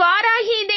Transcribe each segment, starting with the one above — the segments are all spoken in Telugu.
இவ்வாறாகி இதை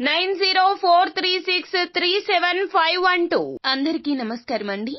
nine zero four three six three seven five one two. అందరికీ నమస్కారం అండి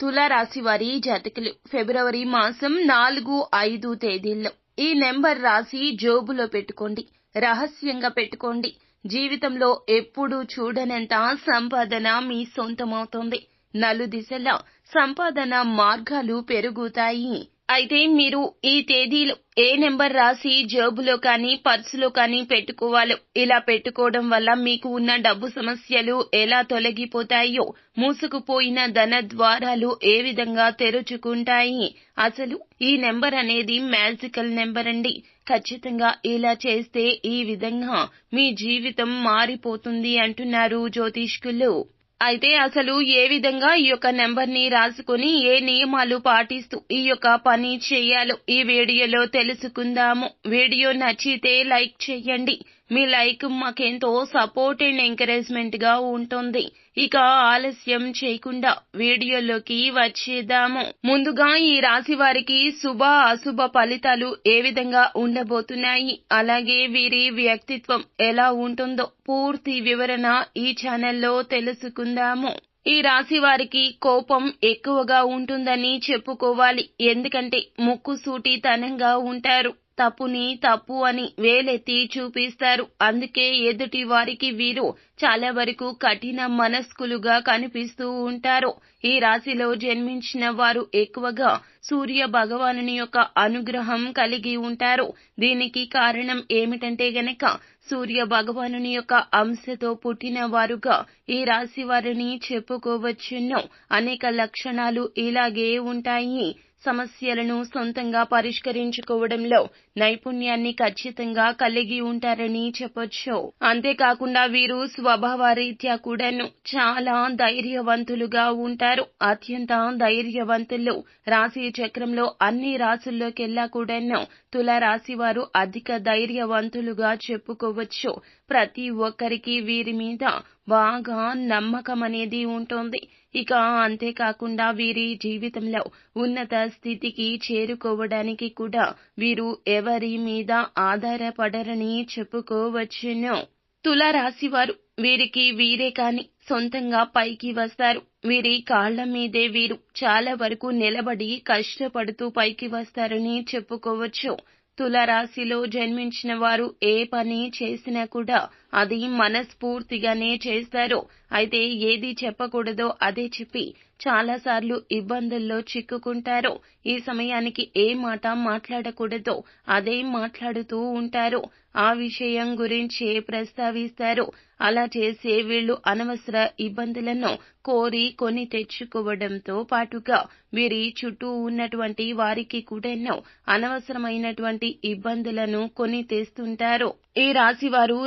తులారాశి వారి జాతకులు ఫిబ్రవరి మాసం నాలుగు ఐదు తేదీల్లో. ఈ నెంబర్ రాసి జోబులో పెట్టుకోండి రహస్యంగా పెట్టుకోండి. జీవితంలో ఎప్పుడూ చూడనంత సంపాదన మీ సొంతమవుతుంది. నలుదిశలా సంపాదన మార్గాలు పెరుగుతాయి. అయితే మీరు ఈ తేదీలో ఏ నెంబర్ రాసి జేబులో కానీ పర్సులో కానీ పెట్టుకోవాలో ఇలా పెట్టుకోవడం వల్ల మీకు ఉన్న డబ్బు సమస్యలు ఎలా తొలగిపోతాయో మూసుకుపోయిన ధన ద్వారాలు ఏ విధంగా తెరుచుకుంటాయి? అసలు ఈ నెంబర్ అనేది మ్యాజికల్ నెంబర్ అండి. ఖచ్చితంగా ఇలా చేస్తే ఈ విధంగా మీ జీవితం మారిపోతుంది అంటున్నారు జ్యోతిష్కులు. అయితే అసలు ఏ విధంగా ఈ యొక్క నెంబర్ని రాసుకుని ఏ నియమాలు పాటిస్తూ ఈ యొక్క పని చేయాలో ఈ వీడియోలో తెలుసుకుందాము. వీడియో నచ్చితే లైక్ చేయండి. మీ లైక్ మాకెంతో సపోర్ట్ అండ్ ఎంకరేజ్మెంట్గా ఉంటుంది. ఇక ఆలస్యం చేయకుండా వీడియోలోకి వచ్చేద్దాము. ముందుగా ఈ రాశి వారికి శుభ అశుభ ఫలితాలు ఏ విధంగా ఉండబోతున్నాయి? అలాగే వీరి వ్యక్తిత్వం ఎలా ఉంటుందో పూర్తి వివరణ ఈ ఛానల్లో తెలుసుకుందాము. ఈ రాశి వారికి కోపం ఎక్కువగా ఉంటుందని చెప్పుకోవాలి. ఎందుకంటే ముక్కు సూటితనంగా ఉంటారు. తప్పుని తప్పు అని వేలెత్తి చూపిస్తారు. అందుకే ఎదుటి వారికి వీరు చాలా వరకు కఠిన మనస్కులుగా కనిపిస్తూ ఉంటారు. ఈ రాశిలో జన్మించిన వారు ఎక్కువగా సూర్య భగవానుని యొక్క అనుగ్రహం కలిగి ఉంటారు. దీనికి కారణం ఏమిటంటే గనక సూర్య భగవానుని యొక్క అంశతో పుట్టిన వారుగా ఈ రాశి వారిని చెప్పుకోవచ్చును. అనేక లక్షణాలు ఇలాగే ఉంటాయి. సమస్యలను సొంతంగా పరిష్కరించుకోవడంలో నైపుణ్యాన్ని ఖచ్చితంగా కలిగి ఉంటారని చెప్పొచ్చు. అంతేకాకుండా వీరు స్వభావరీత్యా కూడాను చాలా ధైర్యవంతులుగా ఉంటారు. అత్యంత ధైర్యవంతులు. రాశి చక్రంలో అన్ని రాసుల్లోకెల్లా కూడాను తుల రాశి వారు అధిక ధైర్యవంతులుగా చెప్పుకోవచ్చు. ప్రతి ఒక్కరికి వీరి మీద బాగా నమ్మకం అనేది ఉంటుంది. ఇక అంతేకాకుండా వీరి జీవితంలో ఉన్నత స్థితికి చేరుకోవడానికి కూడా వీరు ఎవరి మీద ఆధారపడరని చెప్పుకోవచ్చును. తులరాశివారు వీరికి వీరే కాని సొంతంగా పైకి వస్తారు. వీరి కాళ్ళ మీదే వీరు చాలా వరకు నిలబడి కష్టపడుతూ పైకి వస్తారని చెప్పుకోవచ్చు. తులరాశిలో జన్మించిన వారు ఏ పని చేసినా కూడా అది మనస్ఫూర్తిగానే చేస్తారు అయితే ఏది చెప్పకూడదో అదే చెప్పి చాలాసార్లు ఇబ్బందుల్లో చిక్కుకుంటారు. ఈ సమయానికి ఏ మాట మాట్లాడకూడదో అదే మాట్లాడుతూ ఉంటారు. ఆ విషయం గురించే ప్రస్తావిస్తారు. అలా చేసే వీళ్ళు అనవసర ఇబ్బందులను కోరి కొని తెచ్చుకోవడంతో పాటుగా వీరి చుట్టూ ఉన్నటువంటి వారికి కూడాను అనవసరమైనటువంటి ఇబ్బందులను కొని తెస్తుంటారు. ఈ రాశి వారు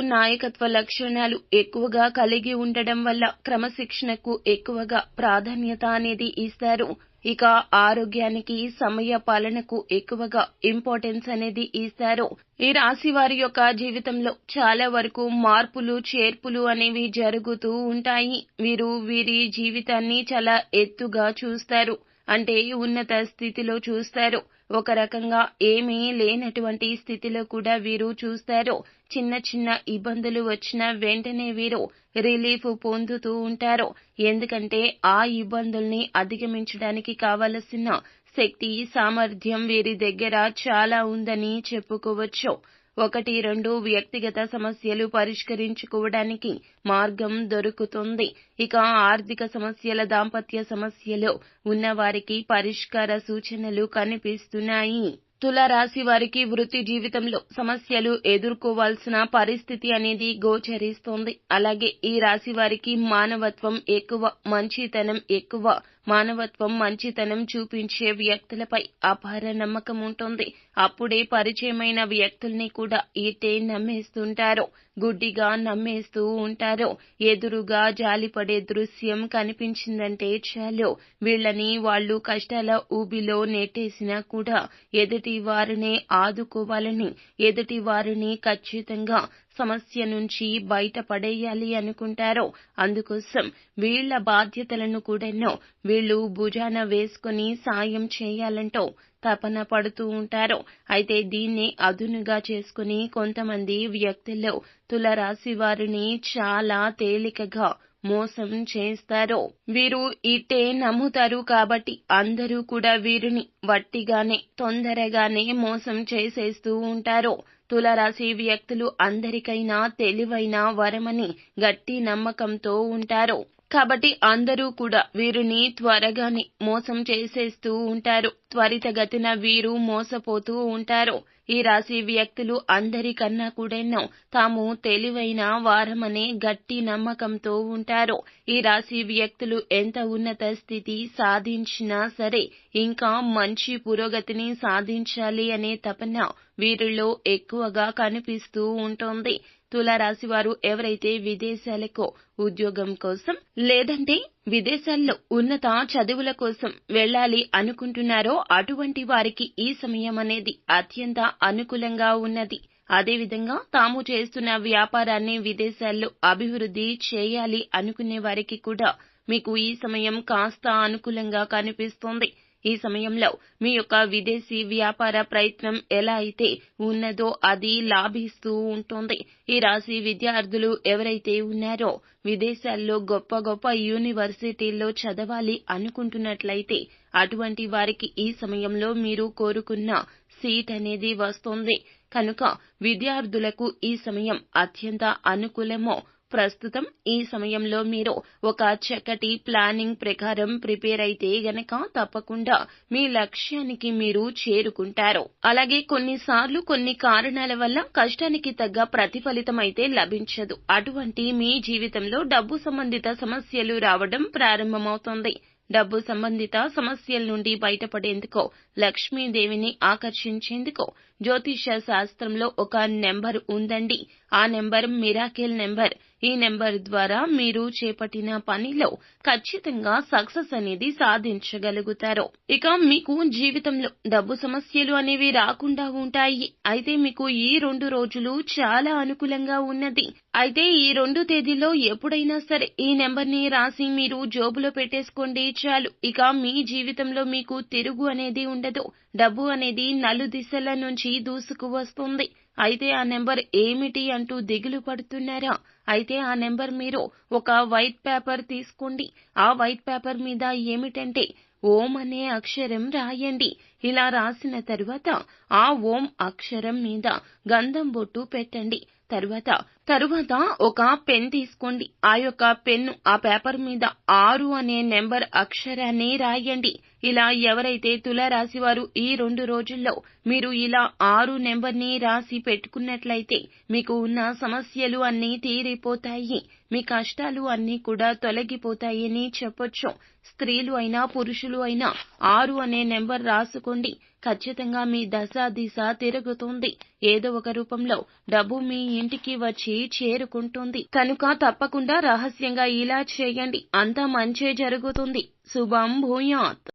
వ్యక్తిత్వ లక్షణాలు ఎక్కువగా కలిగి ఉండడం వల్ల క్రమశిక్షణకు ఎక్కువగా ప్రాధాన్యత అనేది ఇస్తారు. ఇక ఆరోగ్యానికి సమయ పాలనకు ఎక్కువగా ఇంపార్టెన్స్ అనేది ఇస్తారు. ఈ రాశి వారి యొక్క జీవితంలో చాలా వరకు మార్పులు చేర్పులు అనేవి జరుగుతూ ఉంటాయి. వీరు వీరి జీవితాన్ని చాలా ఎత్తుగా చూస్తారు. అంటే ఉన్నత స్థితిలో చూస్తారు. ఒక రకంగా ఏమీ లేనటువంటి స్థితిలో కూడా వీరు చూస్తారు. చిన్న చిన్న ఇబ్బందులు వచ్చిన వెంటనే వీరు రిలీఫ్ పొందుతూ ఉంటారు. ఎందుకంటే ఆ ఇబ్బందుల్ని అధిగమించడానికి కావలసిన శక్తి సామర్థ్యం వీరి దగ్గర చాలా ఉందని చెప్పుకోవచ్చు. ఒకటి రెండు వ్యక్తిగత సమస్యలు పరిష్కరించుకోవడానికి మార్గం దొరుకుతుంది. ఇక ఆర్థిక సమస్యల దాంపత్య సమస్యలు ఉన్నవారికి పరిష్కార సూచనలు కనిపిస్తున్నాయి. తుల రాశి వారికి వృత్తి జీవితంలో సమస్యలు ఎదుర్కోవాల్సిన పరిస్థితి అనేది గోచరిస్తోంది. అలాగే ఈ రాశి వారికి మానవత్వం ఎక్కువ మంచితనం ఎక్కువ మానవత్వం మంచితనం చూపించే వ్యక్తులపై అపార నమ్మకం ఉంటుంది. అప్పుడే పరిచయమైన వ్యక్తుల్ని కూడా ఇట్టే నమ్మేస్తుంటారు. గుడ్డిగా నమ్మేస్తూ ఉంటారు. ఎదురుగా జాలిపడే దృశ్యం కనిపించిందంటే చాలు. వీళ్ళని వాళ్ళు కష్టాల ఊబిలో నెట్టేసినా కూడా ఎదుటి వారినే ఆదుకోవాలని ఎదుటి వారిని ఖచ్చితంగా సమస్య నుంచి బయటపడేయాలి అనుకుంటారో అందుకోసం వీళ్ళ బాధ్యతలను కూడానో వీళ్ళు భుజాన వేసుకుని సాయం చేయాలంటూ తపన పడుతూ ఉంటారు. అయితే దీన్ని అదునుగా చేసుకుని కొంతమంది వ్యక్తుల్లో తులరాశి వారిని చాలా తేలికగా మోసం చేస్తారు. వీరు ఇట్టే నమ్ముతారు కాబట్టి అందరూ కూడా వీరిని వట్టిగానే తొందరగానే మోసం చేసేస్తూ ఉంటారు. తులరాశి వ్యక్తులు అందరికైనా తెలివైన వరమని గట్టి నమ్మకంతో ఉంటారు. కాబట్టి అందరూ కూడా వీరిని త్వరగానే మోసం చేసేస్తూ ఉంటారు. త్వరితగతిన వీరు మోసపోతూ ఉంటారు. ఈ రాశి వ్యక్తులు అందరికన్నా కూడాను తాము తెలివైన వారమనే గట్టి నమ్మకంతో ఉంటారు. ఈ రాశి వ్యక్తులు ఎంత ఉన్నత స్థితి సాధించినా సరే ఇంకా మంచి పురోగతిని సాధించాలి అనే తపన వీరిలో ఎక్కువగా కనిపిస్తూ ఉంటుంది. తులారాశివారు ఎవరైతే విదేశాలకు ఉద్యోగం కోసం లేదంటే విదేశాల్లో ఉన్నత చదువుల కోసం వెళ్ళాలి అనుకుంటున్నారో అటువంటి వారికి ఈ సమయం అనేది అత్యంత అనుకూలంగా ఉన్నది. అదేవిధంగా తాము చేస్తున్న వ్యాపారాన్ని విదేశాల్లో అభివృద్ధి చేయాలి అనుకునే వారికి కూడా మీకు ఈ సమయం కాస్త అనుకూలంగా కనిపిస్తోంది. ఈ సమయంలో మీ యొక్క విదేశీ వ్యాపార ప్రయత్నం ఎలా అయితే ఉన్నదో అది లాభిస్తూ ఉంటుంది. ఈ రాశి విద్యార్థులు ఎవరైతే ఉన్నారో విదేశాల్లో గొప్ప గొప్ప యూనివర్సిటీల్లో చదవాలి అనుకుంటున్నట్లయితే అటువంటి వారికి ఈ సమయంలో మీరు కోరుకున్న సీట్ అనేది వస్తుంది. కనుక విద్యార్థులకు ఈ సమయం అత్యంత అనుకూలమో ప్రస్తుతం ఈ సమయంలో మీరు ఒక చక్కటి ప్లానింగ్ ప్రకారం ప్రిపేర్ అయితే గనక తప్పకుండా మీ లక్ష్యానికి మీరు చేరుకుంటారు. అలాగే కొన్నిసార్లు కొన్ని కారణాల వల్ల కష్టానికి తగ్గ ప్రతిఫలితం అయితే లభించదు. అటువంటి మీ జీవితంలో డబ్బు సంబంధిత సమస్యలు రావడం ప్రారంభమవుతుంది. డబ్బు సంబంధిత సమస్యల నుండి బయటపడేందుకు లక్ష్మీదేవిని ఆకర్షించేందుకు జ్యోతిష శాస్త్రంలో ఒక నెంబర్ ఉందండి. ఆ నెంబర్ మిరాకిల్ నెంబర్. ఈ నెంబర్ ద్వారా మీరు చేపట్టిన పనిలో ఖచ్చితంగా సక్సెస్ అనేది సాధించగలుగుతారు. ఇక మీకు జీవితంలో డబ్బు సమస్యలు అనేవి రాకుండా ఉంటాయి. అయితే మీకు ఈ రెండు రోజులు చాలా అనుకూలంగా ఉన్నది. అయితే ఈ రెండు తేదీల్లో ఎప్పుడైనా సరే ఈ నెంబర్ని రాసి మీరు జోబులో పెట్టేసుకోండి చాలు. ఇక మీ జీవితంలో మీకు తిరుగు అనేది ఉండదు. డబ్బు అనేది నలు దిశల నుంచి దూసుకు వస్తుంది. అయితే ఆ నెంబర్ ఏమిటి అంటూ దిగులు పడుతున్నారా? అయితే ఆ నెంబర్ మీరు ఒక వైట్ పేపర్ తీసుకోండి. ఆ వైట్ పేపర్ మీద ఏమిటంటే ఓం అనే అక్షరం రాయండి. ఇలా రాసిన తరువాత ఆ ఓం అక్షరం మీద గంధం బొట్టు పెట్టండి. తరువాత తరువాత ఒక పెన్ తీసుకోండి. ఆ యొక్క పెన్ను ఆ పేపర్ మీద ఆరు అనే నెంబర్ అక్షరాన్ని రాయండి. ఇలా ఎవరైతే తుల వారు ఈ రెండు రోజుల్లో మీరు ఇలా ఆరు నెంబర్ని రాసి పెట్టుకున్నట్లయితే మీకు ఉన్న సమస్యలు అన్నీ తీరిపోతాయి. మీ కష్టాలు అన్నీ కూడా తొలగిపోతాయని చెప్పొచ్చు. స్త్రీలు అయినా పురుషులు అయినా ఆరు అనే నెంబర్ రాసుకోండి. ఖచ్చితంగా మీ దశ దిశ తిరుగుతుంది. ఏదో ఒక రూపంలో డబ్బు మీ ఇంటికి వచ్చి చేరుకుంటుంది. కనుక తప్పకుండా రహస్యంగా ఇలా చేయండి. అంతా మంచే జరుగుతుంది. శుభం భూయాత్.